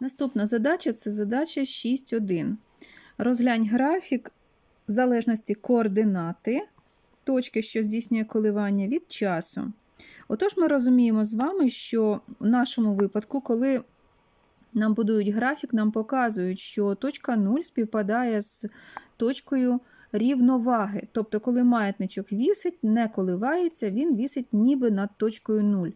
Наступна задача це задача 6.1. Розглянь графік залежності координати точки, що здійснює коливання від часу. Отож, ми розуміємо з вами, що в нашому випадку, коли нам будують графік, нам показують, що точка 0 співпадає з точкою рівноваги. Тобто, коли маятничок вісить, не коливається, він вісить ніби над точкою 0.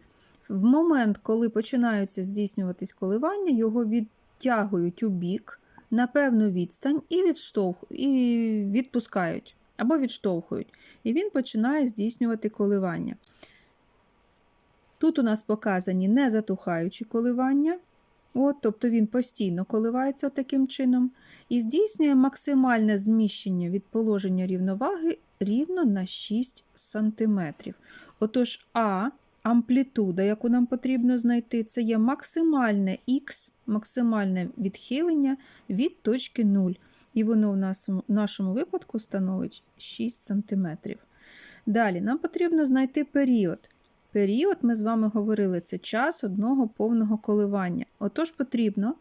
В момент, коли починаються здійснюватись коливання, його відтягують у бік на певну відстань і, відштовх... і відпускають або відштовхують. І він починає здійснювати коливання. Тут у нас показані незатухаючі коливання, от, тобто він постійно коливається таким чином, і здійснює максимальне зміщення від положення рівноваги рівно на 6 см. Отож, А амплітуда, яку нам потрібно знайти, це є максимальне х, максимальне відхилення від точки 0. І воно в в нашому випадку становить 6 см. Далі нам потрібно знайти період. Період, ми з вами говорили, це час одного повного коливання. Отож, потрібно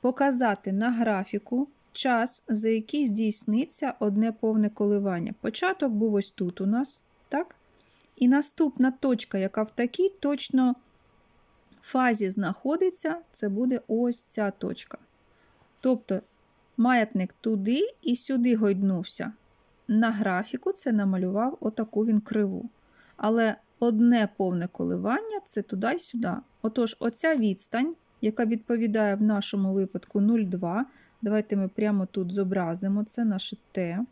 показати на графіку час, за який здійсниться одне повне коливання. Початок був ось тут у нас, так? І наступна точка, яка в такій точно фазі знаходиться, це буде ось ця точка. Тобто маятник туди і сюди гойднувся. На графіку це намалював отаку він криву. Але одне повне коливання це туди й сюди. Отож, оця відстань, яка відповідає в нашому випадку 0,2. Давайте ми прямо тут зобразимо це наше Т.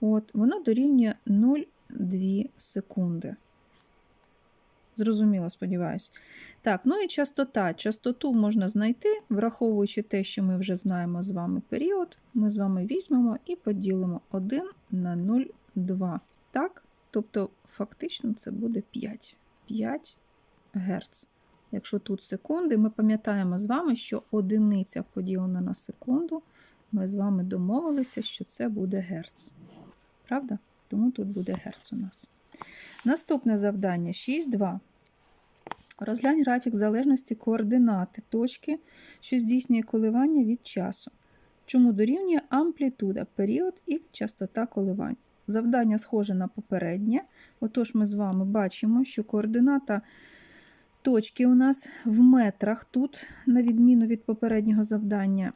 От, Воно дорівнює 0,2 секунди. Зрозуміло, сподіваюся. Так, ну і частота. Частоту можна знайти, враховуючи те, що ми вже знаємо з вами період, ми з вами візьмемо і поділимо 1 на 0,2. Так? Тобто, фактично, це буде 5. 5 Гц. Якщо тут секунди, ми пам'ятаємо з вами, що одиниця поділена на секунду. Ми з вами домовилися, що це буде Герц. Правда? Тому тут буде Герц у нас. Наступне завдання 6.2. Розглянь графік залежності координати точки, що здійснює коливання від часу. Чому дорівнює амплітуда, період і частота коливань. Завдання схоже на попереднє. Отож, ми з вами бачимо, що координата точки у нас в метрах тут, на відміну від попереднього завдання,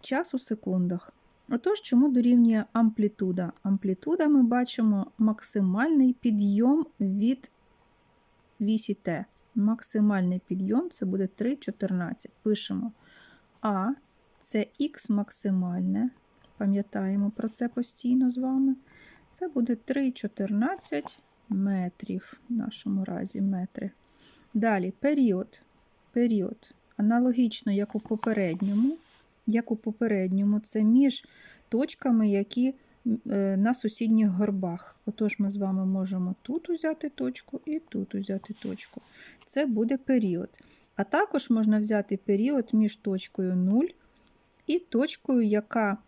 час у секундах. Отож, чому дорівнює амплітуда? Амплітуда ми бачимо максимальний підйом від вісі Т. Максимальний підйом це буде 3,14. Пишемо А, це х максимальне. Пам'ятаємо про це постійно з вами. Це буде 3,14 метрів в нашому разі метри. Далі період. Період. Аналогічно, як у попередньому, як у попередньому, це між точками, які е, на сусідніх горбах. Отож, ми з вами можемо тут взяти точку і тут взяти точку. Це буде період. А також можна взяти період між точкою 0 і точкою, яка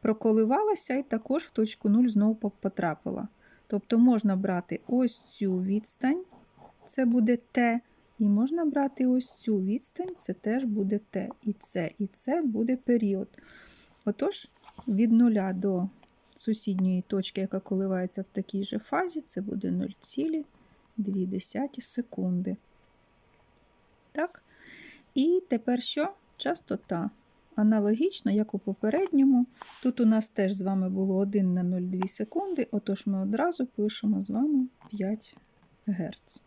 проколивалася, і також в точку 0 знову потрапила. Тобто можна брати ось цю відстань, це буде Т, і можна брати ось цю відстань, це теж буде Т. І це, і це буде період. Отож, від 0 до сусідньої точки, яка коливається в такій же фазі, це буде 0,2 секунди. Так? І тепер що? Частота. Аналогічно, як у попередньому, тут у нас теж з вами було 1 на 0,2 секунди, отож ми одразу пишемо з вами 5 Гц.